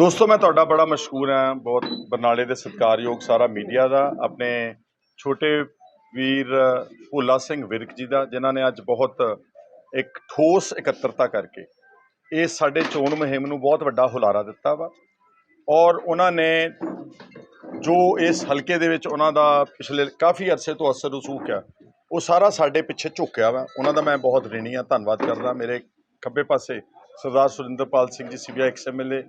ਦੋਸਤੋ, ਮੈਂ ਤੁਹਾਡਾ ਬੜਾ ਮਸ਼ਹੂਰ ਹਾਂ, ਬਹੁਤ ਬਰਨਾਲੇ ਦੇ ਸਤਿਕਾਰਯੋਗ ਸਾਰਾ ਮੀਡੀਆ ਦਾ, ਆਪਣੇ ਛੋਟੇ ਵੀਰ ਭੋਲਾ ਸਿੰਘ ਵਿਰਕ ਜੀ ਦਾ, ਜਿਨ੍ਹਾਂ ਨੇ ਅੱਜ ਬਹੁਤ ਇੱਕ ਠੋਸ ਇਕੱਤਰਤਾ ਕਰਕੇ ਇਹ ਸਾਡੇ ਚੋਣ ਮੁਹਿੰਮ ਨੂੰ ਬਹੁਤ ਵੱਡਾ ਹੁਲਾਰਾ ਦਿੱਤਾ ਵਾ। ਔਰ ਉਹਨਾਂ ਨੇ ਜੋ ਇਸ ਹਲਕੇ ਦੇ ਵਿੱਚ ਉਹਨਾਂ ਦਾ ਪਿਛਲੇ ਕਾਫੀ ਅਰਸੇ ਤੋਂ ਅਸਰ ਰਸੂਖ ਆ, ਉਹ ਸਾਰਾ ਸਾਡੇ ਪਿੱਛੇ ਝੁਕਿਆ ਵਾ। ਉਹਨਾਂ ਦਾ ਮੈਂ ਬਹੁਤ ਰਿਣੀ ਆ, ਧੰਨਵਾਦ ਕਰਦਾ। ਮੇਰੇ ਖੱਬੇ ਪਾਸੇ ਸਰਦਾਰ Surinderpal Singh ji CBI ex MLA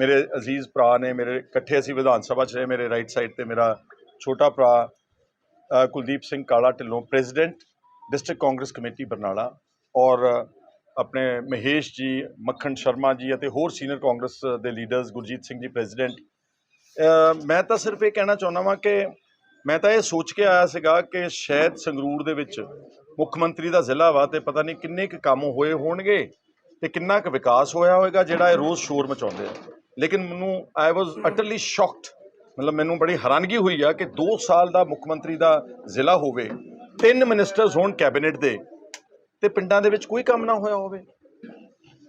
ਮੇਰੇ ਅਜ਼ੀਜ਼ ਭਰਾ ਨੇ, ਮੇਰੇ ਇਕੱਠੇ ਅਸੀਂ ਵਿਧਾਨ ਸਭਾ 'ਚ ਰਹੇ, ਮੇਰੇ ਰਾਈਟ ਸਾਈਡ ਤੇ ਮੇਰਾ ਛੋਟਾ ਭਰਾ Kuldeep Singh Kala Dhillon president district Congress committee Barnala ਔਰ ਆਪਣੇ ਮਹੇਸ਼ ਜੀ, ਮੱਖਣ ਸ਼ਰਮਾ ਜੀ ਅਤੇ ਹੋਰ ਸੀਨੀਅਰ ਕਾਂਗਰਸ ਦੇ ਲੀਡਰਸ ਗੁਰਜੀਤ ਸਿੰਘ ਜੀ ਪ੍ਰੈਜ਼ੀਡੈਂਟ ਮੈਂ ਤਾਂ ਸਿਰਫ ਇਹ ਕਹਿਣਾ ਚਾਹੁੰਦਾ ਵਾਂ ਕਿ ਮੈਂ ਤਾਂ ਇਹ ਸੋਚ ਕੇ ਆਇਆ ਸੀਗਾ ਕਿ ਸ਼ਾਇਦ ਸੰਗਰੂਰ ਦੇ ਵਿੱਚ ਮੁੱਖ ਮੰਤਰੀ ਦਾ ਜ਼ਿਲ੍ਹਾ ਵਾ ਤੇ ਪਤਾ ਨਹੀਂ ਕਿੰਨੇ ਕੁ ਕੰਮ ਹੋਏ ਹੋਣਗੇ। ਤੇ ਕਿੰਨਾ ਕੁ ਵਿਕਾਸ ਹੋਇਆ ਹੋਵੇਗਾ ਜਿਹੜਾ ਇਹ ਰੋਜ਼ ਸ਼ੋਰ ਮਚਾਉਂਦੇ ਆ। ਲੇਕਿਨ ਮੈਨੂੰ ਆਈ ਵਾਸ ਅਟਰਲੀ ਸ਼ੌਕਡ ਮਤਲਬ ਮੈਨੂੰ ਬੜੀ ਹੈਰਾਨਗੀ ਹੋਈ ਆ ਕਿ 2 ਸਾਲ ਦਾ ਮੁੱਖ ਮੰਤਰੀ ਦਾ ਜ਼ਿਲ੍ਹਾ ਹੋਵੇ, ਤਿੰਨ ਮਿਨਿਸਟਰਸ ਹੋਣ ਕੈਬਨਿਟ ਦੇ, ਤੇ ਪਿੰਡਾਂ ਦੇ ਵਿੱਚ ਕੋਈ ਕੰਮ ਨਾ ਹੋਇਆ ਹੋਵੇ।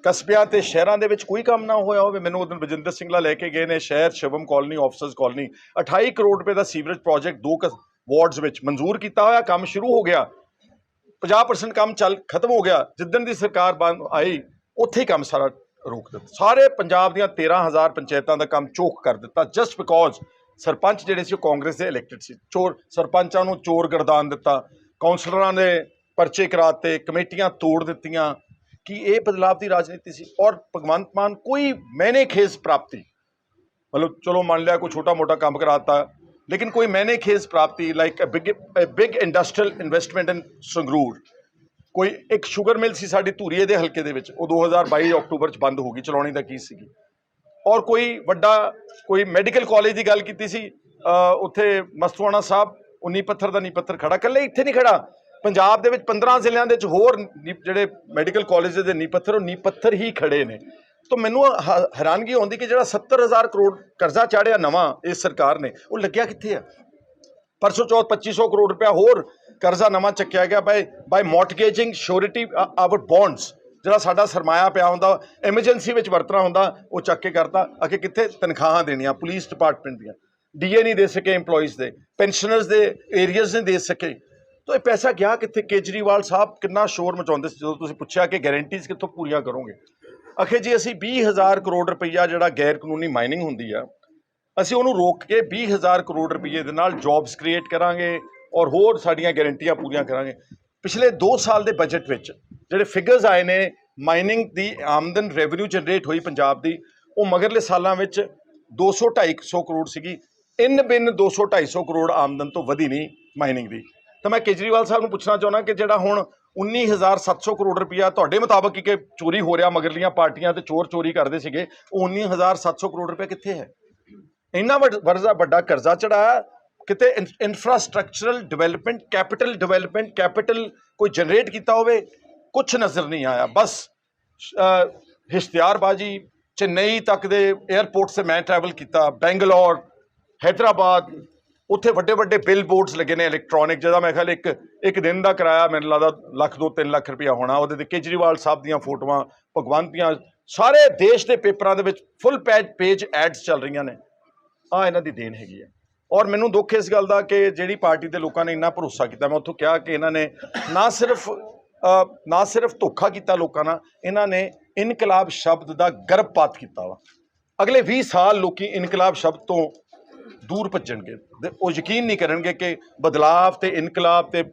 ਕਸਬਿਆਂ ਤੇ ਸ਼ਹਿਰਾਂ ਦੇ ਵਿੱਚ ਕੋਈ ਕੰਮ ਨਾ ਹੋਇਆ ਹੋਵੇ। ਮੈਨੂੰ ਉਦੋਂ ਬਜਿੰਦਰ ਸਿੰਘਲਾ ਲੈ ਕੇ ਗਏ ਨੇ, ਸ਼ਹਿਰ Shivam colony officers colony 28 crore ਰੁਪਏ ਦਾ ਸੀਵਰੇਜ ਪ੍ਰੋਜੈਕਟ ਦੋ ਵਾਰਡਸ ਵਿੱਚ ਮਨਜ਼ੂਰ ਕੀਤਾ ਹੋਇਆ, ਕੰਮ ਸ਼ੁਰੂ ਹੋ ਗਿਆ। 50% ਕੰਮ ਚੱਲ, ਖਤਮ ਹੋ ਗਿਆ। ਜਿੱਦਣ ਦੀ ਸਰਕਾਰ ਬੰਦ ਆਈ ਉੱਥੇ ਹੀ ਕੰਮ ਸਾਰਾ ਰੋਕ ਦਿੱਤਾ। ਸਾਰੇ ਪੰਜਾਬ ਦੀਆਂ 13000 ਪੰਚਾਇਤਾਂ ਦਾ ਕੰਮ ਚੋਕ ਕਰ ਦਿੱਤਾ ਜਸਟ ਬਿਕੋਜ਼ ਸਰਪੰਚ ਜਿਹੜੇ ਸੀ ਉਹ ਕਾਂਗਰਸ ਦੇ ਇਲੈਕਟਿਡ ਸੀ। ਚੋਰ, ਸਰਪੰਚਾਂ ਨੂੰ ਚੋਰ ਗਰਦਾਨ ਦਿੱਤਾ ਕਾਉਂਸਲਰਾਂ ਨੇ ਪਰਚੇ ਕਰਾਤੇ, ਕਮੇਟੀਆਂ ਤੋੜ ਦਿੱਤੀਆਂ, ਕਿ ਇਹ ਬਦਲਾਵ ਦੀ ਰਾਜਨੀਤੀ ਸੀ। ਔਰ ਭਗਵੰਤ ਮਾਨ ਕੋਈ ਮੈਨੇ ਖੇਸ ਪ੍ਰਾਪਤੀ, ਮਤਲਬ ਚਲੋ ਮੰਨ ਲਿਆ ਕੋਈ ਛੋਟਾ ਮੋਟਾ ਕੰਮ ਕਰਾਤਾ, ਲੇਕਿਨ ਕੋਈ ਮੈਨੇ ਖੇਸ ਪ੍ਰਾਪਤੀ like a big big industrial investment in Sangrur. ਕੋਈ ਇੱਕ ਸ਼ੂਗਰ ਮਿਲ ਸੀ ਸਾਡੀ ਧੂਰੀਏ ਦੇ ਹਲਕੇ ਦੇ ਵਿੱਚ, ਉਹ 2022 ਅਕਤੂਬਰ ਚ ਬੰਦ ਹੋ ਗਈ, ਚਲਾਉਣੀ ਦਾ ਕੀ ਸੀਗੀ। ਔਰ ਕੋਈ ਵੱਡਾ, ਕੋਈ ਮੈਡੀਕਲ ਕਾਲਜ ਦੀ ਗੱਲ ਕੀਤੀ ਸੀ ਉੱਥੇ ਮਸਤੂਆਣਾ ਸਾਹਿਬ, ਉਹ ਨੀਂਹ ਪੱਥਰ ਦਾ ਨੀਂਹ ਪੱਥਰ ਖੜਾ ਕੱਲੇ ਇੱਥੇ ਨਹੀਂ ਖੜਾ। ਪੰਜਾਬ ਦੇ ਵਿੱਚ 15 ਜ਼ਿਲ੍ਹਿਆਂ ਦੇ ਵਿੱਚ ਹੋਰ ਨੀਂਹ- ਜਿਹੜੇ ਮੈਡੀਕਲ ਕਾਲਜ ਦੇ ਨੀਂਹ ਪੱਥਰ, ਉਹ ਨੀਂਹ ਪੱਥਰ ਹੀ ਖੜੇ ਨੇ। ਤਾਂ ਮੈਨੂੰ ਹੈਰਾਨਗੀ ਆਉਂਦੀ ਕਿ ਜਿਹੜਾ 70000 ਕਰੋੜ ਕਰਜ਼ਾ ਚਾੜਿਆ ਨਵਾਂ ਇਸ ਸਰਕਾਰ ਨੇ, ਉਹ ਲੱਗਿਆ ਕਿੱਥੇ ਆ? ਪਰਸੋਂ ਚੌਥ 2500 ਕਰੋੜ ਰੁਪਇਆ ਹੋਰ ਕਰਜ਼ਾ ਨਵਾਂ ਚੱਕਿਆ ਗਿਆ by by mortgaging surety our bonds ਜਿਹੜਾ ਸਾਡਾ ਸਰਮਾਇਆ ਪਿਆ ਹੁੰਦਾ ਐਮਰਜੈਂਸੀ ਵਿੱਚ ਵਰਤਣਾ ਹੁੰਦਾ, ਉਹ ਚੱਕ ਕੇ ਕਰਤਾ। ਅਕੇ ਕਿੱਥੇ? ਤਨਖਾਹਾਂ ਦੇਣੀਆਂ ਪੁਲਿਸ ਡਿਪਾਰਟਮੈਂਟ ਦੀਆਂ। ਡੀਏ ਨਹੀਂ ਦੇ ਸਕੇ EMPLOYEES ਦੇ ਪੈਨਸ਼ਨਰਸ ਦੇ ਏਰੀਆਜ਼ ਨਹੀਂ ਦੇ ਸਕੇ। ਤਾਂ ਇਹ ਪੈਸਾ ਗਿਆ ਕਿੱਥੇ? ਕੇਜਰੀਵਾਲ ਸਾਹਿਬ ਕਿੰਨਾ ਸ਼ੋਰ ਮਚਾਉਂਦੇ ਸੀ, ਜਦੋਂ ਤੁਸੀਂ ਪੁੱਛਿਆ ਕਿ ਗਾਰੰਟੀਜ਼ ਕਿੱਥੋਂ ਪੂਰੀਆਂ ਕਰੋਗੇ? ਅਖੇ ਜੀ, ਅਸੀਂ 20000 ਕਰੋੜ ਰੁਪਈਆ ਜਿਹੜਾ ਗੈਰ ਕਾਨੂੰਨੀ ਮਾਈਨਿੰਗ ਹੁੰਦੀ ਆ, ਅਸੀਂ ਉਹਨੂੰ ਰੋਕ ਕੇ 20000 ਕਰੋੜ ਰੁਪਈਏ ਦੇ ਨਾਲ ਜੌਬਸ ਕ੍ਰੀਏਟ ਕਰਾਂਗੇ। ਔਰ ਹੋਰ ਸਾਡੀਆਂ ਗਾਰੰਟੀਆਂ ਪੂਰੀਆਂ ਕਰਾਂਗੇ। ਪਿਛਲੇ 2 ਸਾਲ ਦੇ ਬਜਟ ਵਿੱਚ ਜਿਹੜੇ ਫਿਗਰਸ ਆਏ ਨੇ ਮਾਈਨਿੰਗ ਦੀ ਆਮਦਨ ਰੈਵਨਿਊ ਜਨਰੇਟ ਹੋਈ ਪੰਜਾਬ ਦੀ, ਉਹ ਮਗਰਲੇ ਸਾਲਾਂ ਵਿੱਚ 200 250 ਕਰੋੜ ਸੀਗੀ। ਇਨ ਬਿਨ 200 250 ਕਰੋੜ ਆਮਦਨ ਤੋਂ ਵਧੀ ਨਹੀਂ ਮਾਈਨਿੰਗ ਦੀ। ਤਾਂ ਮੈਂ ਕੇਜਰੀਵਾਲ ਸਾਹਿਬ ਨੂੰ ਪੁੱਛਣਾ ਚਾਹੁੰਦਾ ਕਿ ਜਿਹੜਾ ਹੁਣ 19700 ਕਰੋੜ ਰੁਪਇਆ ਤੁਹਾਡੇ ਮੁਤਾਬਕ ਹੀ ਕਿ ਚੋਰੀ ਹੋ ਰਿਹਾ, ਮਗਰਲੀਆਂ ਪਾਰਟੀਆਂ ਤੇ ਚੋਰ ਚੋਰੀ ਕਰਦੇ ਸੀਗੇ, ਉਹ 19700 ਕਰੋੜ ਰੁਪਇਆ ਕਿੱਥੇ ਹੈ? ਇੰਨਾ ਵੱਡ- ਵੱਡਾ ਕਰਜ਼ਾ ਚੜਾਇਆ ਕਿਤੇ infrastructural development capital development capital ਕੋਈ ਜਨਰੇਟ ਕੀਤਾ ਹੋਵੇ ਕੁਝ ਨਜ਼ਰ ਨਹੀਂ ਆਇਆ। ਬਸ ਇਸ਼ਤਿਹਾਰਬਾਜ਼ੀ ਚੇਨਈ ਤੱਕ ਦੇ 에ਅਰਪੋਰਟ ਸੇ ਮੈਂ ਟਰੈਵਲ ਕੀਤਾ, ਬੈਂਗਲੌਰ, ਹੈਦਰਾਬਾਦ, ਉੱਥੇ ਵੱਡੇ ਵੱਡੇ ਬਿਲ ਬੋਰਡਸ ਲੱਗੇ ਨੇ ਇਲੈਕਟ੍ਰੋਨਿਕ ਜਿਹਦਾ ਮੈਂ ਖਿਆਲ ਇੱਕ ਇੱਕ ਦਿਨ ਦਾ ਕਿਰਾਇਆ ਮੈਨੂੰ ਲੱਗਦਾ ਲੱਖ ਦੋ ਤਿੰਨ ਲੱਖ ਰੁਪਇਆ ਹੋਣਾ। ਉਹਦੇ ਤੇ ਕੇਜਰੀਵਾਲ ਸਾਹਿਬ ਦੀਆਂ ਫੋਟੋਆਂ, ਭਗਵੰਤ ਦੀਆਂ, ਸਾਰੇ ਦੇਸ਼ ਦੇ ਪੇਪਰਾਂ ਦੇ ਵਿੱਚ ਫੁੱਲ ਪੈਜ ਪੇਜ ਐਡਸ ਚੱਲ ਰਹੀਆਂ ਨੇ। ਆ ਇਹਨਾਂ ਦੀ ਦੇਣ ਹੈਗੀ ਹੈ ਔਰ ਮੈਨੂੰ ਦੁੱਖ ਇਸ ਗੱਲ ਦਾ ਕਿ ਜਿਹੜੀ ਪਾਰਟੀ ਦੇ ਲੋਕਾਂ ਨੇ ਇੰਨਾ ਭਰੋਸਾ ਕੀਤਾ, ਮੈਂ ਉੱਥੋਂ ਕਿਹਾ ਕਿ ਇਹਨਾਂ ਨੇ ਨਾ ਸਿਰਫ ਨਾ ਸਿਰਫ ਧੋਖਾ ਕੀਤਾ ਲੋਕਾਂ ਨਾਲ, ਇਹਨਾਂ ਨੇ ਇਨਕਲਾਬ ਸ਼ਬਦ ਦਾ ਗਰਭਪਾਤ ਕੀਤਾ ਵਾ ਅਗਲੇ 20 ਸਾਲ ਲੋਕੀ ਇਨਕਲਾਬ ਸ਼ਬਦ ਤੋਂ ਦੂਰ ਭੱਜਣਗੇ ਤੇ ਉਹ ਯਕੀਨ ਨਹੀਂ ਕਰਨਗੇ ਕਿ ਬਦਲਾਵ ਤੇ ਇਨਕਲਾਬ ਤੇ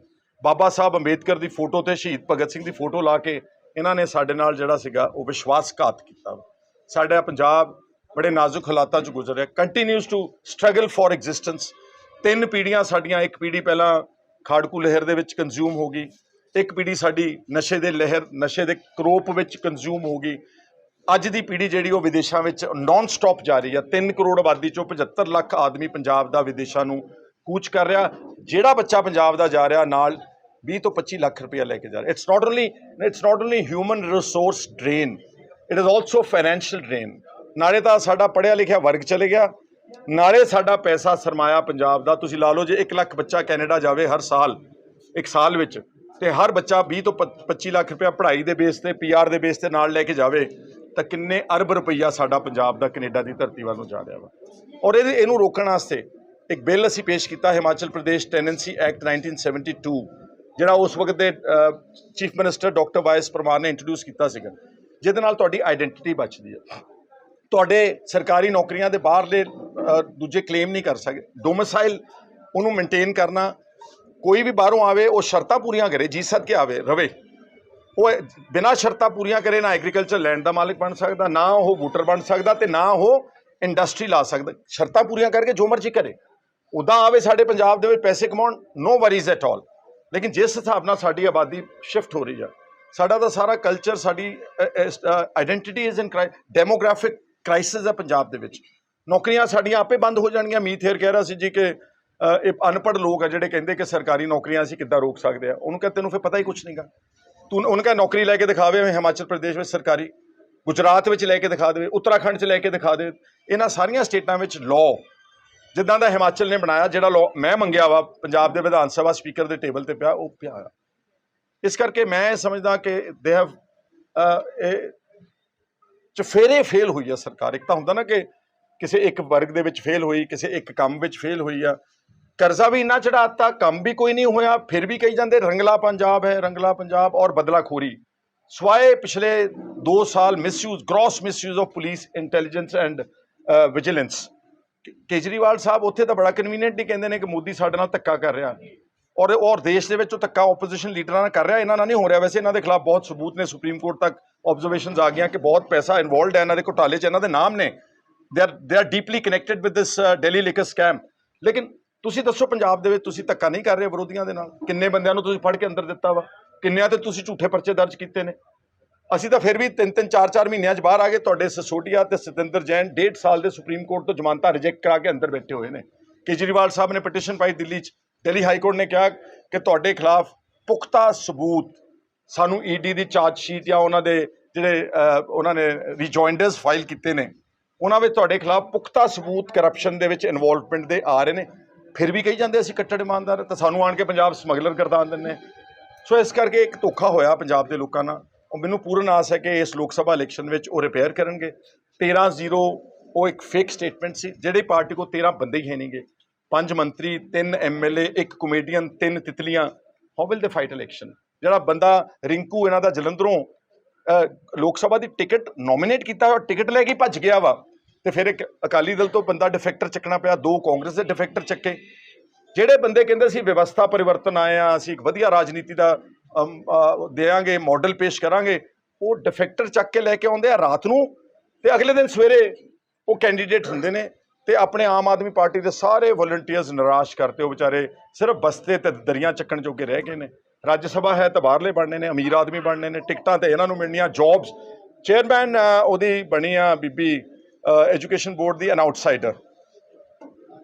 ਬਾਬਾ ਸਾਹਿਬ ਅੰਬੇਦਕਰ ਦੀ ਫੋਟੋ ਤੇ ਸ਼ਹੀਦ ਭਗਤ ਸਿੰਘ ਦੀ ਫੋਟੋ ਲਾ ਕੇ ਇਹਨਾਂ ਨੇ ਸਾਡੇ ਨਾਲ ਜਿਹੜਾ ਸੀਗਾ ਉਹ ਵਿਸ਼ਵਾਸਘਾਤ ਕੀਤਾ ਵਾ। ਸਾਡਾ ਪੰਜਾਬ ਬੜੇ ਨਾਜ਼ੁਕ ਹਾਲਾਤਾਂ 'ਚ ਗੁਜ਼ਰ ਰਿਹਾ। Continues to struggle for existence ਤਿੰਨ ਪੀੜ੍ਹੀਆਂ ਸਾਡੀਆਂ, ਇੱਕ ਪੀੜ੍ਹੀ ਪਹਿਲਾਂ ਖਾੜਕੂ ਲਹਿਰ ਦੇ ਵਿੱਚ ਕੰਜ਼ਿਊਮ ਹੋ ਗਈ, ਇੱਕ ਪੀੜ੍ਹੀ ਸਾਡੀ ਨਸ਼ੇ ਦੇ ਲਹਿਰ, ਨਸ਼ੇ ਦੇ ਕਰੋਪ ਵਿੱਚ ਕੰਜ਼ਿਊਮ ਹੋ ਗਈ। ਅੱਜ ਦੀ ਪੀੜ੍ਹੀ ਜਿਹੜੀ ਉਹ ਵਿਦੇਸ਼ਾਂ ਵਿੱਚ ਨਾਨ ਸਟਾਪ ਜਾ ਰਹੀ ਆ। 3 ਕਰੋੜ ਆਬਾਦੀ ਚੋਂ 75 ਲੱਖ ਆਦਮੀ ਪੰਜਾਬ ਦਾ ਵਿਦੇਸ਼ਾਂ ਨੂੰ ਕੂਚ ਕਰ ਰਿਹਾ। ਜਿਹੜਾ ਬੱਚਾ ਪੰਜਾਬ ਦਾ ਜਾ ਰਿਹਾ, ਨਾਲ 20 ਤੋਂ 25 ਲੱਖ ਰੁਪਇਆ ਲੈ ਕੇ ਜਾ ਰਿਹਾ। It's not only it's not only human resource drain it is also financial drain ਨਾਲੇ ਤਾਂ ਸਾਡਾ ਪੜ੍ਹਿਆ ਲਿਖਿਆ ਵਰਗ ਚਲੇ ਗਿਆ। ਨਾਲੇ ਸਾਡਾ ਪੈਸਾ ਸਰਮਾਇਆ ਪੰਜਾਬ ਦਾ। ਤੁਸੀਂ ਲਾ ਲਓ ਜੇ 1 ਲੱਖ ਬੱਚਾ ਕੈਨੇਡਾ ਜਾਵੇ ਹਰ ਸਾਲ, ਇੱਕ ਸਾਲ ਵਿੱਚ, ਤੇ ਹਰ ਬੱਚਾ 20 ਤੋਂ 25 ਲੱਖ ਰੁਪਇਆ ਪੜ੍ਹਾਈ ਦੇ ਬੇਸ ਤੇ ਪੀਆਰ ਦੇ ਬੇਸ ਤੇ ਨਾਲ ਲੈ ਕੇ ਜਾਵੇ, ਤਾਂ ਕਿੰਨੇ ਅਰਬ ਰੁਪਈਆ ਸਾਡਾ ਪੰਜਾਬ ਦਾ ਕੈਨੇਡਾ ਦੀ ਧਰਤੀ ਵੱਲ ਨੂੰ ਜਾ ਰਿਹਾ ਵਾ। ਔਰ ਇਹਦੇ, ਇਹਨੂੰ ਰੋਕਣ ਵਾਸਤੇ ਇੱਕ ਬਿੱਲ ਅਸੀਂ ਪੇਸ਼ ਕੀਤਾ ਹਿਮਾਚਲ ਪ੍ਰਦੇਸ਼ ਟੈਨੈਂਸੀ ਐਕਟ 1972 ਜਿਹੜਾ ਉਸ ਵਕਤ ਦੇ chief minister doctor Y S Parmar ਨੇ ਇੰਟਰੋਡਿਊਸ ਕੀਤਾ ਸੀਗਾ। ਜਿਹਦੇ ਨਾਲ ਤੁਹਾਡੀ ਆਇਡੈਂਟੀਟੀ ਬਚਦੀ ਹੈ। ਤੁਹਾਡੇ ਸਰਕਾਰੀ ਨੌਕਰੀਆਂ ਦੇ ਬਾਹਰਲੇ ਦੂਜੇ ਕਲੇਮ ਨਹੀਂ ਕਰ ਸਕਦੇ ਡੋਮਿਸਾਈਲ ਉਹਨੂੰ ਮੇਨਟੇਨ ਕਰਨਾ, ਕੋਈ ਵੀ ਬਾਹਰੋਂ ਆਵੇ, ਉਹ ਸ਼ਰਤਾਂ ਪੂਰੀਆਂ ਕਰੇ, ਜੀ ਸਦ ਕੇ ਆਵੇ, ਰਵੇ। ਉਹ ਬਿਨਾਂ ਸ਼ਰਤਾਂ ਪੂਰੀਆਂ ਕਰੇ, ਨਾ ਐਗਰੀਕਲਚਰ ਲੈਂਡ ਦਾ ਮਾਲਕ ਬਣ ਸਕਦਾ, ਨਾ ਉਹ ਵੋਟਰ ਬਣ ਸਕਦਾ ਤੇ ਨਾ ਉਹ ਇੰਡਸਟਰੀ ਲਾ ਸਕਦਾ। ਸ਼ਰਤਾਂ ਪੂਰੀਆਂ ਕਰਕੇ ਜੋ ਮਰਜ਼ੀ ਕਰੇ। ਉਦਾਂ ਆਵੇ ਸਾਡੇ ਪੰਜਾਬ ਦੇ ਵਿੱਚ ਪੈਸੇ ਕਮਾਉਣ ਨੋ ਵਰੀਜ਼ ਐਟ ਆਲ ਲੇਕਿਨ ਜਿਸ ਹਿਸਾਬ ਨਾਲ ਸਾਡੀ ਆਬਾਦੀ ਸ਼ਿਫਟ ਹੋ ਰਹੀ ਆ, ਸਾਡਾ ਤਾਂ ਸਾਰਾ ਕਲਚਰ ਸਾਡੀ identity is in demographic crisis ਹੈ ਪੰਜਾਬ ਦੇ ਵਿੱਚ। ਨੌਕਰੀਆਂ ਸਾਡੀਆਂ ਆਪੇ ਬੰਦ ਹੋ ਜਾਣਗੀਆਂ। ਮੀਤ ਹੇਰ ਕਹਿ ਰਿਹਾ ਸੀ ਜੀ ਕਿ ਇਹ ਅਨਪੜ੍ਹ ਲੋਕ ਆ ਜਿਹੜੇ ਕਹਿੰਦੇ ਕਿ ਸਰਕਾਰੀ ਨੌਕਰੀਆਂ ਅਸੀਂ ਕਿੱਦਾਂ ਰੋਕ ਸਕਦੇ ਆ। ਉਹਨੂੰ ਕਹਿੰਦੇ ਤੈਨੂੰ ਫਿਰ ਪਤਾ ਹੀ ਕੁਝ ਨਹੀਂਗਾ ਤੂੰ, ਉਹਨੂੰ ਕਹ, ਨੌਕਰੀ ਲੈ ਕੇ ਦਿਖਾਵੇ ਹਿਮਾਚਲ ਪ੍ਰਦੇਸ਼ ਵਿੱਚ ਸਰਕਾਰੀ, ਗੁਜਰਾਤ ਵਿੱਚ ਲੈ ਕੇ ਦਿਖਾ ਦੇਵੇ, ਉੱਤਰਾਖੰਡ 'ਚ ਲੈ ਕੇ ਦਿਖਾ ਦੇ ਇਹਨਾਂ ਸਾਰੀਆਂ ਸਟੇਟਾਂ ਵਿੱਚ ਲਾਅ ਜਿੱਦਾਂ ਦਾ ਹਿਮਾਚਲ ਨੇ ਬਣਾਇਆ, ਜਿਹੜਾ ਲਾਅ ਮੈਂ ਮੰਗਿਆ ਵਾ, ਪੰਜਾਬ ਦੇ ਵਿਧਾਨ ਸਭਾ ਸਪੀਕਰ ਦੇ ਟੇਬਲ ਤੇ ਪਿਆ, ਉਹ ਪਿਆ ਇਸ ਕਰਕੇ ਮੈਂ ਸਮਝਦਾ ਕਿ ਦੇ ਹੈਵ ਇਹ ਚਫੇਰੇ ਫੇਲ ਹੋਈ ਆ ਸਰਕਾਰ। ਇੱਕ ਤਾਂ ਹੁੰਦਾ ਨਾ ਕਿ ਕਿਸੇ ਇੱਕ ਵਰਗ ਦੇ ਵਿੱਚ ਫੇਲ ਹੋਈ, ਕਿਸੇ ਇੱਕ ਕੰਮ ਵਿੱਚ ਫੇਲ ਹੋਈ ਆ। ਕਰਜ਼ਾ ਵੀ ਇੰਨਾ ਚੜਾਤਾ ਕੰਮ ਵੀ ਕੋਈ ਨਹੀਂ ਹੋਇਆ, ਫਿਰ ਵੀ ਕਹੀ ਜਾਂਦੇ ਰੰਗਲਾ ਪੰਜਾਬ ਹੈ, ਰੰਗਲਾ ਪੰਜਾਬ ਔਰ ਬਦਲਾਖੋਰੀ। ਸਵਾਏ ਪਿਛਲੇ 2 ਸਾਲ misuse gross misuse of police intelligence and vigilance Kejriwal sahib ਉੱਥੇ ਤਾਂ ਬੜਾ ਕਨਵੀਨੀਅੰਟਲੀ ਕਹਿੰਦੇ ਨੇ ਕਿ ਮੋਦੀ ਸਾਡੇ ਨਾਲ ਧੱਕਾ ਕਰ ਰਿਹਾ। ਔਰ ਔਰ ਦੇਸ਼ ਦੇ ਵਿੱਚ ਉਹ ਧੱਕਾ ਆਪੋਜੀਸ਼ਨ ਲੀਡਰਾਂ ਨਾਲ ਕਰ ਰਿਹਾ, ਇਹਨਾਂ ਨਾਲ ਨਹੀਂ ਹੋ ਰਿਹਾ। ਵੈਸੇ ਇਹਨਾਂ ਦੇ ਖਿਲਾਫ ਬਹੁਤ ਸਬੂਤ ਨੇ, ਸੁਪਰੀਮ ਕੋਰਟ ਤੱਕ ਆਬਜ਼ਰਵੇਸ਼ਨਸ ਆ ਗਈਆਂ ਕਿ ਬਹੁਤ ਪੈਸਾ ਇਨਵੋਲਡ ਹੈ ਇਹਨਾਂ ਦੇ ਘੁਟਾਲੇ 'ਚ, ਇਹਨਾਂ ਦੇ ਨਾਮ ਨੇ। They are they are deeply connected with this Delhi liquor scam ਲੇਕਿਨ ਤੁਸੀਂ ਦੱਸੋ ਪੰਜਾਬ ਦੇ ਵਿੱਚ ਤੁਸੀਂ ਧੱਕਾ ਨਹੀਂ ਕਰ ਰਹੇ ਵਿਰੋਧੀਆਂ ਦੇ ਨਾਲ? ਕਿੰਨੇ ਬੰਦਿਆਂ ਨੂੰ ਤੁਸੀਂ ਫੜ ਕੇ ਅੰਦਰ ਦਿੱਤਾ ਵਾ? ਕਿੰਨਿਆਂ ਤੇ ਤੁਸੀਂ ਝੂਠੇ ਪਰਚੇ ਦਰਜ ਕੀਤੇ ਨੇ? ਅਸੀਂ ਤਾਂ ਫਿਰ ਵੀ ਤਿੰਨ ਤਿੰਨ, ਚਾਰ ਚਾਰ ਮਹੀਨਿਆਂ 'ਚ ਬਾਹਰ ਆ ਗਏ। ਤੁਹਾਡੇ ਸਸੋਟੀਆ ਤੇ ਸਤਿੰਦਰ ਜੈਨ ਡੇਢ ਸਾਲ ਦੇ ਸੁਪਰੀਮ ਕੋਰਟ ਤੋਂ ਜ਼ਮਾਨਤਾਂ ਰਿਜੈਕਟ ਕਰਾ ਕੇ ਅੰਦਰ ਬੈਠੇ ਹੋਏ ਨੇ। ਕੇਜਰੀਵਾਲ ਸਾਹਿਬ ਨੇ ਪਟੀਸ਼ਨ ਪਾਈ ਦਿੱਲੀ 'ਚ। ਦਿੱਲੀ ਹਾਈ ਕੋਰਟ ਨੇ ਕਿਹਾ ਕਿ ਤੁਹਾਡੇ ਖਿਲਾਫ ਪੁਖਤਾ ਸਬੂਤ ਸਾਨੂੰ ਈਡੀ ਦੀ ਚਾਰਜ ਸ਼ੀਟ ਜਾਂ ਉਹਨਾਂ ਦੇ ਜਿਹੜੇ ਉਹਨਾਂ ਨੇ ਰਿਜੋਇੰਡਰਸ ਫਾਈਲ ਕੀਤੇ ਨੇ, ਉਹਨਾਂ ਵਿੱਚ ਤੁਹਾਡੇ ਖਿਲਾਫ ਪੁਖਤਾ ਸਬੂਤ ਕਰਪਸ਼ਨ ਦੇ ਵਿੱਚ ਇਨਵੋਲਵਮੈਂਟ ਦੇ ਆ ਰਹੇ ਨੇ। ਫਿਰ ਵੀ ਕਹੀ ਜਾਂਦੇ ਅਸੀਂ ਕੱਟੜ ਇਮਾਨਦਾਰ, ਤਾਂ ਸਾਨੂੰ ਆਣ ਕੇ ਪੰਜਾਬ ਸਮਗਲਰ ਕਰਦਾਨ ਦਿੰਦੇ ਸੋ ਇਸ ਕਰਕੇ ਇੱਕ ਧੋਖਾ ਹੋਇਆ ਪੰਜਾਬ ਦੇ ਲੋਕਾਂ ਨਾਲ। ਉਹ ਮੈਨੂੰ ਪੂਰਨ ਆਸ ਹੈ ਕਿ ਇਸ ਲੋਕ ਸਭਾ ਇਲੈਕਸ਼ਨ ਵਿੱਚ ਉਹ ਰਿਪੇਅਰ ਕਰਨਗੇ। 13-0 ਉਹ ਇੱਕ ਫੇਕ ਸਟੇਟਮੈਂਟ ਸੀ, ਜਿਹੜੀ ਪਾਰਟੀ ਕੋ 13 ਬੰਦੇ ਹੀ ਹੈ ਨਹੀਂਗੇ ਪੰਜ ਮੰਤਰੀ ਤਿੰਨ ਐਮਐਲਏ ਇੱਕ ਕਮੇਡੀਅਨ ਤਿੰਨ ਤਿਤਲੀਆਂ how will they fight election ਜਿਹੜਾ ਬੰਦਾ ਰਿੰਕੂ ਇਹਨਾਂ ਦਾ ਜਲੰਧਰੋਂ ਲੋਕ ਸਭਾ ਦੀ ਟਿਕਟ ਨੋਮੀਨੇਟ ਕੀਤਾ ਔਰ ਟਿਕਟ ਲੈ ਕੇ ਭੱਜ ਗਿਆ ਵਾ। ਤੇ ਫਿਰ ਇੱਕ ਅਕਾਲੀ ਦਲ ਤੋਂ ਬੰਦਾ ਡਿਫੈਕਟਰ ਚੱਕਣਾ ਪਿਆ ਦੋ ਕਾਂਗਰਸ ਦੇ ਡਿਫੈਕਟਰ ਚੱਕੇ। ਜਿਹੜੇ ਬੰਦੇ ਕਹਿੰਦੇ ਸੀ ਵਿਵਸਥਾ ਪਰਿਵਰਤਨ ਆਏ ਆ ਅਸੀਂ ਇੱਕ ਵਧੀਆ ਰਾਜਨੀਤੀ ਦਾ ਅਮ, ਦਿਆਂਗੇ ਮਾਡਲ ਪੇਸ਼ ਕਰਾਂਗੇ ਉਹ ਡਿਫੈਕਟਰ ਚੱਕ ਕੇ ਲੈ ਕੇ ਆਉਂਦੇ ਆ ਰਾਤ ਨੂੰ ਤੇ ਅਗਲੇ ਦਿਨ ਸਵੇਰੇ ਉਹ ਕੈਂਡੀਡੇਟ ਹੁੰਦੇ ਨੇ। ਤੇ ਆਪਣੇ ਆਮ ਆਦਮੀ ਪਾਰਟੀ ਦੇ ਸਾਰੇ ਵਲੰਟੀਅਰਸ ਨਿਰਾਸ਼ ਕਰਤੇ, ਉਹ ਵਿਚਾਰੇ ਸਿਰਫ ਬਸਤੇ ਤੇ ਦਰੀਆਂ ਚੱਕਣ ਜੋਗੇ ਰਹਿ ਗਏ ਨੇ। ਰਾਜ ਸਭਾ ਹੈ ਤਾਂ ਬਾਹਰਲੇ ਬਣਨੇ ਨੇ, ਅਮੀਰ ਆਦਮੀ ਬਣਨੇ ਨੇ, ਟਿਕਟਾਂ ਤੇ ਇਹਨਾਂ ਨੂੰ ਮਿਲਣੀਆਂ ਜੌਬਸ ਚੇਅਰਮੈਨ ਉਹਦੀ ਬਣੀ ਆ ਬੀਬੀ ਐਜੂਕੇਸ਼ਨ ਬੋਰਡ ਦੀ ਐਨ ਆਊਟਸਾਈਡਰ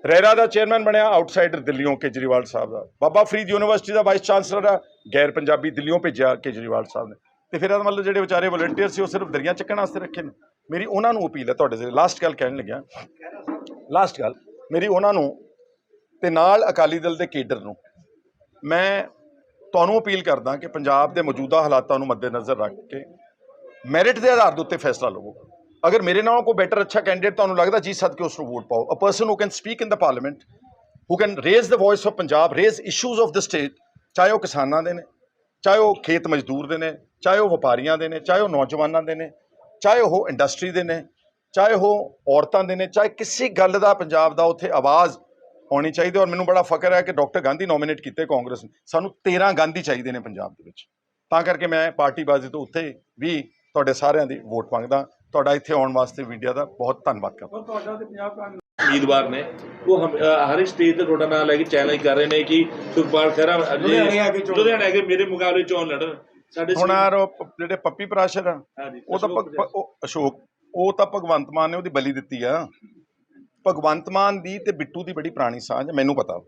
ਰੈਰਾ ਦਾ ਚੇਅਰਮੈਨ ਬਣਿਆ ਆਊਟਸਾਈਡਰ ਦਿੱਲੀੋਂ ਕੇਜਰੀਵਾਲ ਸਾਹਿਬ ਦਾ। ਬਾਬਾ ਫਰੀਦ ਯੂਨੀਵਰਸਿਟੀ ਦਾ ਵਾਈਸ ਚਾਂਸਲਰ ਆ, ਗੈਰ ਪੰਜਾਬੀ ਦਿੱਲੀੋਂ ਭੇਜਿਆ ਕੇਜਰੀਵਾਲ ਸਾਹਿਬ ਨੇ। ਤੇ ਫਿਰ ਇਹਦਾ ਮਤਲਬ ਜਿਹੜੇ ਵਿਚਾਰੇ ਵਲੰਟੀਅਰ ਸੀ, ਉਹ ਸਿਰਫ ਦਰੀਆਂ ਚੱਕਣ ਵਾਸਤੇ ਰੱਖੇ ਨੇ। ਮੇਰੀ ਉਹਨਾਂ ਨੂੰ ਅਪੀਲ ਹੈ, ਤੁਹਾਡੇ ਸੇ ਲਾਸਟ ਗੱਲ ਕਹਿਣ ਲੱਗਿਆ। ਲਾਸਟ ਗੱਲ, ਮੇਰੀ ਉਹਨਾਂ ਨੂੰ ਤੇ ਨਾਲ ਅਕਾਲੀ ਦਲ ਦੇ ਕੇਡਰ ਨੂੰ ਮੈਂ ਤੁਹਾਨੂੰ ਅਪੀਲ ਕਰਦਾ ਕਿ ਪੰਜਾਬ ਦੇ ਮੌਜੂਦਾ ਹਾਲਾਤਾਂ ਨੂੰ ਮੱਦੇਨਜ਼ਰ ਰੱਖ ਕੇ ਮੈਰਿਟ ਦੇ ਆਧਾਰ ਦੇ ਉੱਤੇ ਫੈਸਲਾ ਲਵੋ। ਅਗਰ ਮੇਰੇ ਨਾਲੋਂ ਕੋਈ ਬੈਟਰ ਅੱਛਾ ਕੈਂਡੀਡੇਟ ਤੁਹਾਨੂੰ ਲੱਗਦਾ, ਜੀ ਸਦ ਕੇ ਉਸ ਨੂੰ ਵੋਟ ਪਾਓ। A person who can speak in the parliament who can raise the voice of Punjab raise issues of the state ਚਾਹੇ ਉਹ ਕਿਸਾਨਾਂ ਦੇ ਨੇ, ਚਾਹੇ ਉਹ ਖੇਤ ਮਜ਼ਦੂਰ ਦੇ ਨੇ, ਚਾਹੇ ਉਹ ਵਪਾਰੀਆਂ ਦੇ ਨੇ, ਚਾਹੇ ਉਹ ਨੌਜਵਾਨਾਂ ਦੇ ਨੇ, ਚਾਹੇ ਉਹ ਇੰਡਸਟਰੀ ਦੇ ਨੇ ਚਾਹੇ ਉਹ ਔਰਤਾਂ ਦੇ ਨੇ ਚਾਹੇ ਕਿਸੇ ਗੱਲ ਦਾ ਪੰਜਾਬ ਦਾ ਉੱਥੇ ਆਵਾਜ਼ ਹੋਣੀ ਚਾਹੀਦੀ ਔਰ ਮੈਨੂੰ ਬੜਾ ਫਖਰ ਹੈ ਕਿ ਡਾਕਟਰ ਗਾਂਧੀ ਨੋਮੀਨੇਟ ਕੀਤੇ ਕਾਂਗਰਸ ਨੇ। ਸਾਨੂੰ 13 ਗਾਂਧੀ ਚਾਹੀਦੇ ਨੇ ਪੰਜਾਬ ਦੇ ਵਿੱਚ। ਤਾਂ ਕਰਕੇ ਮੈਂ ਪਾਰਟੀ ਬਾਜ਼ੀ ਤੋਂ ਉੱਥੇ ਵੀ ਤੁਹਾਡੇ ਸਾਰਿਆਂ ਦੀ ਵੋਟ ਮੰਗਦਾ। ਤੁਹਾਡਾ ਇੱਥੇ ਆਉਣ ਵਾਸਤੇ ਮੀਡੀਆ ਦਾ ਬਹੁਤ ਧੰਨਵਾਦ ਕਰਦਾ। ਉਮੀਦਵਾਰ ਨੇ। ਉਹ ਹਰ ਸਟੇਜ ਤੇ ਤੁਹਾਡਾ ਨਾਮ ਲੈ ਕੇ ਚੈਲੰਜ ਕਰ ਰਹੇ ਨੇ ਕਿ ਸੁਖਪਾਲ ਖਹਿਰਾ ਲੁਧਿਆਣੇ ਆ ਕੇ ਮੇਰੇ ਮੁਕਾਬਲੇ ਚੋਣ ਲੜਨ। ਸਾਡੇ ਹੁਣ ਜਿਹੜੇ ਪੱਪੀ ਪ੍ਰਾਸ਼ਰ ਆ ਉਹ ਤਾਂ ਅਸ਼ੋਕ ਉਹ ਤਾਂ ਭਗਵੰਤ ਮਾਨ ਨੇ ਉਹਦੀ ਬਲੀ ਦਿੱਤੀ ਆ। ਭਗਵੰਤ ਮਾਨ ਦੀ ਤੇ ਬਿੱਟੂ ਦੀ ਬੜੀ ਪੁਰਾਣੀ ਸਾਂਝ ਹੈ, ਮੈਨੂੰ ਪਤਾ।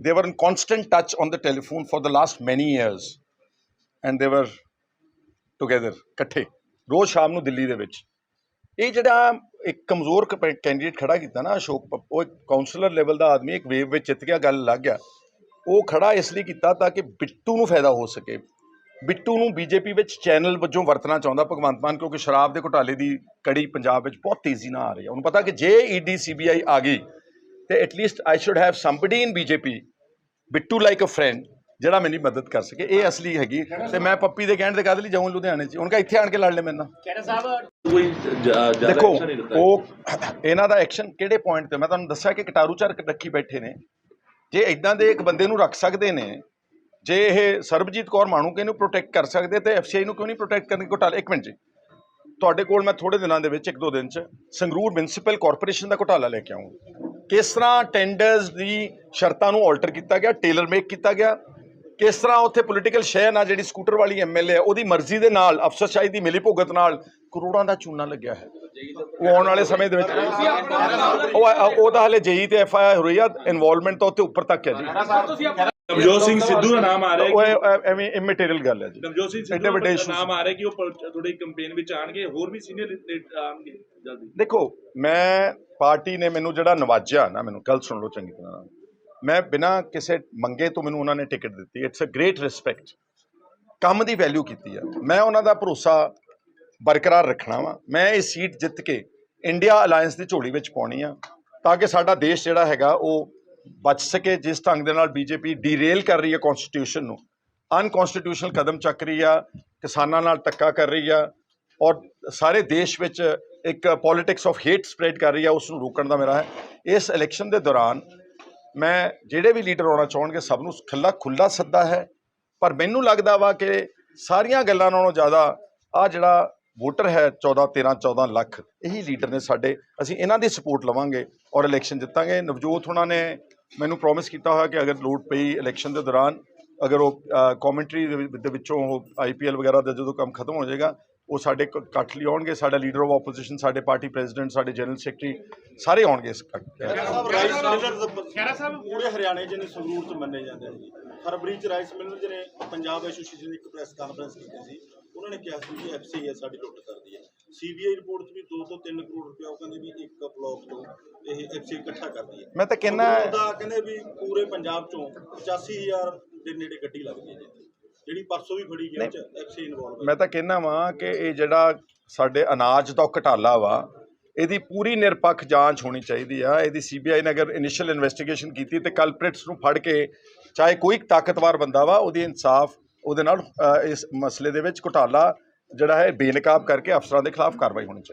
They were in constant touch on the telephone for the last many years and they were together ਇਕੱਠੇ। ਰੋਜ਼ ਸ਼ਾਮ ਨੂੰ ਦਿੱਲੀ ਦੇ ਵਿੱਚ। ਇਹ ਜਿਹੜਾ ਇੱਕ ਕਮਜ਼ੋਰ ਕੈਂਡੀਡੇਟ ਖੜਾ ਕੀਤਾ ਨਾ ਅਸ਼ੋਕ ਉਹ ਇੱਕ ਕਾਉਂਸਲਰ ਲੈਵਲ ਦਾ ਆਦਮੀ ਇੱਕ ਵੇਵ ਵਿੱਚ ਜਿੱਤ ਗਿਆ ਗੱਲ ਲੱਗ ਗਿਆ ਉਹ ਖੜਾ ਇਸ ਲਈ ਕੀਤਾ ਤਾਂ ਕਿ ਬਿੱਟੂ ਨੂੰ ਫਾਇਦਾ ਹੋ ਸਕੇ। ਬਿੱਟੂ ਨੂੰ ਬੀਜੇਪੀ ਵਿੱਚ ਚੈਨਲ ਵਜੋਂ ਵਰਤਣਾ ਚਾਹੁੰਦਾ ਭਗਵੰਤ ਮਾਨ ਕਿਉਂਕਿ ਸ਼ਰਾਬ ਦੇ ਘੁਟਾਲੇ ਦੀ ਕੜੀ ਪੰਜਾਬ ਵਿੱਚ ਬਹੁਤ ਤੇਜ਼ੀ ਨਾਲ ਆ ਰਹੀ ਹੈ। ਉਹਨੂੰ ਪਤਾ ਕਿ ਜੇ ਈਡੀ ਸੀਬੀਆਈ ਆ ਗਈ ਤੇ at least I should have somebody in BJP Bittu like a friend ਜਿਹੜਾ ਮੇਰੀ ਮਦਦ ਕਰ ਸਕੇ। ਇਹ ਅਸਲੀ ਹੈਗੀ। ਤੇ ਮੈਂ ਪੱਪੀ ਦੇ ਕਹਿਣ ਦੇ ਕਾਹਦੇ ਲਈ ਜਾਊਂ ਲੁਧਿਆਣੇ 'ਚ? ਉਹਨਾਂ ਕਾ ਇੱਥੇ ਆਣ ਕੇ ਲੜ ਲੈ ਮੇਰੇ ਨਾਲ। ਕੋਈ ਜ- ਜ਼ਿਆਦਾ ਦੇਖੋ action ਨਹੀਂ ਦਿੱਤਾ ਉਹ ਇਹਨਾਂ ਦਾ ਐਕਸ਼ਨ ਕਿਹੜੇ ਪੁਆਇੰਟ ਤੇ? ਮੈਂ ਤੁਹਾਨੂੰ ਦੱਸਿਆ ਕਿ ਕਟਾਰੂ ਚਾਰ ਰੱਖੀ ਬੈਠੇ ਨੇ। ਜੇ ਇਦਾਂ ਦੇ ਇੱਕ ਬੰਦੇ ਨੂੰ ਰੱਖ ਸਕਦੇ ਨੇ ਜੇ ਇਹ ਸਰਬਜੀਤ ਕੌਰ ਮਾਣੂਕੇ ਨੂੰ ਪ੍ਰੋਟੈਕਟ ਕਰ ਸਕਦੇ ਤੇ ਐਫਸੀਆਈ ਨੂੰ ਕਿਉਂ ਨਹੀਂ ਪ੍ਰੋਟੈਕਟ ਕਰਨ ਘੁਟਾਲਾ ਇੱਕ ਮਿੰਟ ਜੀ। ਤੁਹਾਡੇ ਕੋਲ ਮੈਂ ਥੋੜੇ ਦਿਨਾਂ ਦੇ ਵਿੱਚ, ਇੱਕ ਦੋ ਦਿਨ ਚ ਸੰਗਰੂਰ ਮਿਊਨਿਸਪਲ ਕਾਰਪੋਰੇਸ਼ਨ ਦਾ ਘੁਟਾਲਾ ਲੈ ਕੇ ਆਉਂਗਾ ਕਿਸ ਤਰ੍ਹਾਂ ਟੈਂਡਰਸ ਦੀ ਸ਼ਰਤਾਂ ਨੂੰ ਆਲਟਰ ਕੀਤਾ ਗਿਆ ਟੇਲਰ ਮੇਕ ਕੀਤਾ ਗਿਆ? ਕਿਸ ਤਰ੍ਹਾਂ ਉੱਥੇ ਪੋਲੀਟੀਕਲ ਸ਼ੈ ਨਾਲ ਜਿਹੜੀ ਸਕੂਟਰ ਵਾਲੀ ਐਮਐਲਏ ਉਹਦੀ ਮਰਜ਼ੀ ਦੇ ਨਾਲ, ਅਫਸਰਸ਼ਾਹੀ ਦੀ ਮਿਲੀ ਭੁਗਤ ਨਾਲ ਕਰੋੜਾਂ ਦਾ ਚੂਨਾ ਲੱਗਿਆ ਹੈ। ਉਹ ਆਉਣ ਵਾਲੇ ਸਮੇਂ ਦੇ ਵਿੱਚ ਉਹ ਉਹ ਤਾਂ ਹਲੇ ਜੇਈ ਤੇ ਐਫਆਈਆਰ ਹੋਈ ਆ ਇਨਵੋਲਵਮੈਂਟ ਤਾਂ ਉੱਥੇ ਉੱਪਰ ਤੱਕ ਹੈ ਜੀ। ਨਵਜੋਤ ਸਿੰਘ ਸਿੱਧੂ ਦਾ ਨਾਮ ਆ ਰਿਹਾ ਉਹ ਐਵੇਂ ਇਮੈਟੀਰੀਅਲ ਗੱਲ ਹੈ ਜੀ। ਨਵਜੋਤ ਸਿੰਘ ਸਿੱਧੂ ਦਾ ਨਾਮ ਆ ਰਿਹਾ ਕਿ ਉਹ ਤੁਹਾਡੀ ਕੰਪੇਨ ਵਿੱਚ ਆਣਗੇ ਹੋਰ ਵੀ ਸੀਨੀਅਰ ਆਣਗੇ ਜਲਦੀ। ਦੇਖੋ ਮੈਂ ਪਾਰਟੀ ਨੇ ਮੈਨੂੰ ਜਿਹੜਾ ਨਵਾਜਿਆ ਨਾ ਮੈਨੂੰ ਕੱਲ ਸੁਣ ਲਓ ਚੰਗੀ ਤਰ੍ਹਾਂ। ਮੈਂ ਬਿਨਾਂ ਕਿਸੇ ਮੰਗੇ ਤੋਂ ਮੈਨੂੰ ਉਹਨਾਂ ਨੇ ਟਿਕਟ ਦਿੱਤੀ। ਇਟਸ ਅ ਗ੍ਰੇਟ ਰਿਸਪੈਕਟ ਕੰਮ ਦੀ ਵੈਲਿਊ ਕੀਤੀ ਆ। ਮੈਂ ਉਹਨਾਂ ਦਾ ਭਰੋਸਾ ਬਰਕਰਾਰ ਰੱਖਣਾ ਵਾ। ਮੈਂ ਇਹ ਸੀਟ ਜਿੱਤ ਕੇ ਇੰਡੀਆ ਅਲਾਈਅੰਸ ਦੀ ਝੋਲੀ ਵਿੱਚ ਪਾਉਣੀ ਆ, ਤਾਂ ਕਿ ਸਾਡਾ ਦੇਸ਼ ਜਿਹੜਾ ਹੈਗਾ ਉਹ ਬਚ ਸਕੇ, ਜਿਸ ਢੰਗ ਦੇ ਨਾਲ ਬੀਜੇਪੀ ਡੀਰੇਲ ਕਰ ਰਹੀ ਹੈ ਕਨਸਟੀਟਿਊਸ਼ਨ ਨੂੰ। ਅਨਕਨਸਟੀਟਿਊਸ਼ਨਲ ਕਦਮ ਚੱਕ ਰਹੀ ਆ, ਕਿਸਾਨਾਂ ਨਾਲ ਧੱਕਾ ਕਰ ਰਹੀ ਆ, ਔਰ ਸਾਰੇ ਦੇਸ਼ ਵਿੱਚ ਇੱਕ ਪੋਲਿਟਿਕਸ ਆਫ ਹੇਟ ਸਪਰੈਡ ਕਰ ਰਹੀ ਆ ਉਸ ਨੂੰ ਰੋਕਣ ਦਾ ਮੇਰਾ ਹੈ। ਇਸ ਇਲੈਕਸ਼ਨ ਦੇ ਦੌਰਾਨ ਮੈਂ ਜਿਹੜੇ ਵੀ ਲੀਡਰ ਆਉਣਾ ਚਾਹਣਗੇ, ਸਭ ਨੂੰ ਖੁੱਲਾ ਖੁੱਲਾ ਸੱਦਾ ਹੈ। ਪਰ ਮੈਨੂੰ ਲੱਗਦਾ ਵਾ ਕਿ ਸਾਰੀਆਂ ਗੱਲਾਂ ਨਾਲੋਂ ਜ਼ਿਆਦਾ ਆ ਜਿਹੜਾ ਵੋਟਰ ਹੈ 14 13 14 ਲੱਖ ਇਹੀ ਲੀਡਰ ਨੇ ਸਾਡੇ। ਅਸੀਂ ਇਹਨਾਂ ਦੀ ਸਪੋਰਟ ਲਵਾਂਗੇ ਔਰ ਇਲੈਕਸ਼ਨ ਜਿੱਤਾਂਗੇ। ਨਵਜੋਤ ਹੁਣਾਂ ਨੇ ਮੈਨੂੰ ਪ੍ਰੋਮਿਸ ਕੀਤਾ ਹੋਇਆ ਕਿ ਅਗਰ ਲੋੜ ਪਈ ਇਲੈਕਸ਼ਨ ਦੇ ਦੌਰਾਨ ਅਗਰ ਉਹ ਕਮੈਂਟਰੀ ਦੇ ਵਿੱਚੋਂ ਉਹ ਆਈਪੀਐਲ ਵਗੈਰਾ ਦਾ ਜਦੋਂ ਕੰਮ ਖਤਮ ਹੋ ਜਾਏਗਾ ਉਹ ਸਾਡੇ ਇਕੱਠ ਲਈ ਆਉਣਗੇ। ਸਾਡਾ ਲੀਡਰ ਆਫ ਆਪੋਜੀਸ਼ਨ ਸਾਡੇ ਪਾਰਟੀ ਪ੍ਰੈਜ਼ੀਡੈਂਟ ਸਾਡੇ ਜਨਰਲ ਸੈਕਟਰੀ ਸਾਰੇ ਆਉਣਗੇ ਇਸ ਇਕੱਠ। ਖੈਰਾ ਸਾਹਿਬ ਪੂਰੇ ਹਰਿਆਣੇ ਚ ਨੇ ਸੰਗਰੂਰ ਚ ਮੰਨੇ ਜਾਂਦੇ ਨੇ ਜੀ। ਫਰਵਰੀ ਚ ਰਾਈਸ ਮਿਲਰ ਜੀ ਨੇ ਪੰਜਾਬ ਐਸੋਸੀਏਸ਼ਨ ਦੀ ਇੱਕ ਪ੍ਰੈਸ ਕਾਨਫਰੰਸ ਕੀਤੀ ਸੀ ਉਹਨਾਂ ਨੇ ਕਿਹਾ ਸੀ ਕਿ ਐਫਸੀਆਈ ਸਾਡੀ ਲੁੱਟ ਕਰਦੀ ਹੈ। ਸੀਬੀਆਈ ਰਿਪੋਰਟ 'ਚ ਵੀ 2 ਤੋਂ 3 ਕਰੋੜ ਰੁਪਏ ਉਹ ਕਹਿੰਦੇ ਵੀ ਇੱਕ ਬਲਾਕ ਤੋਂ ਇਹ ਐਫਸੀਆਈ ਇਕੱਠਾ ਕਰਦੀ ਹੈ। ਮੈਂ ਤਾਂ ਕਹਿੰਦਾ ਦਾ ਕਹਿੰਦੇ ਵੀ ਪੂਰੇ ਪੰਜਾਬ ਚੋਂ 85000 ਦੇ ਨੇੜੇ ਗੱਡੀ ਲੱਗਦੀ ਹੈ ਜੀ। ਜਿਹੜੀ ਪਰਸੋਂ ਵੀ ਫੜੀ ਗਈ ਚ ਐਫਸੀਆਈ ਇਨਵੋਲਵ ਮੈਂ ਤਾਂ ਕਹਿੰਦਾ ਵਾਂ ਕਿ ਇਹ ਜਿਹੜਾ ਸਾਡੇ ਅਨਾਜ ਦਾ ਘਟਾਲਾ ਵਾ ਇਹਦੀ ਪੂਰੀ ਨਿਰਪੱਖ ਜਾਂਚ ਹੋਣੀ ਚਾਹੀਦੀ ਆ। ਇਹਦੀ ਸੀਬੀਆਈ ਨੇ ਅਗਰ ਇਨੀਸ਼ੀਅਲ ਇਨਵੈਸਟੀਗੇਸ਼ਨ ਕੀਤੀ ਤੇ ਕਲਪ੍ਰਿਟਸ ਨੂੰ ਫੜ ਕੇ ਚਾਹੇ ਕੋਈ ਤਾਕਤਵਰ ਬੰਦਾ ਵਾ ਉਹਦੀ ਇਨਸਾਫ ਉਹਦੇ ਨਾਲ ਇਸ ਮਸਲੇ ਦੇ ਵਿੱਚ ਘੁਟਾਲਾ ਜਿਹੜਾ ਹੈ ਬੇਨਕਾਬ ਕਰਕੇ ਅਫਸਰਾਂ ਦੇ ਖਿਲਾਫ ਕਾਰਵਾਈ ਹੋਣੀ ਚਾਹੀਦੀ।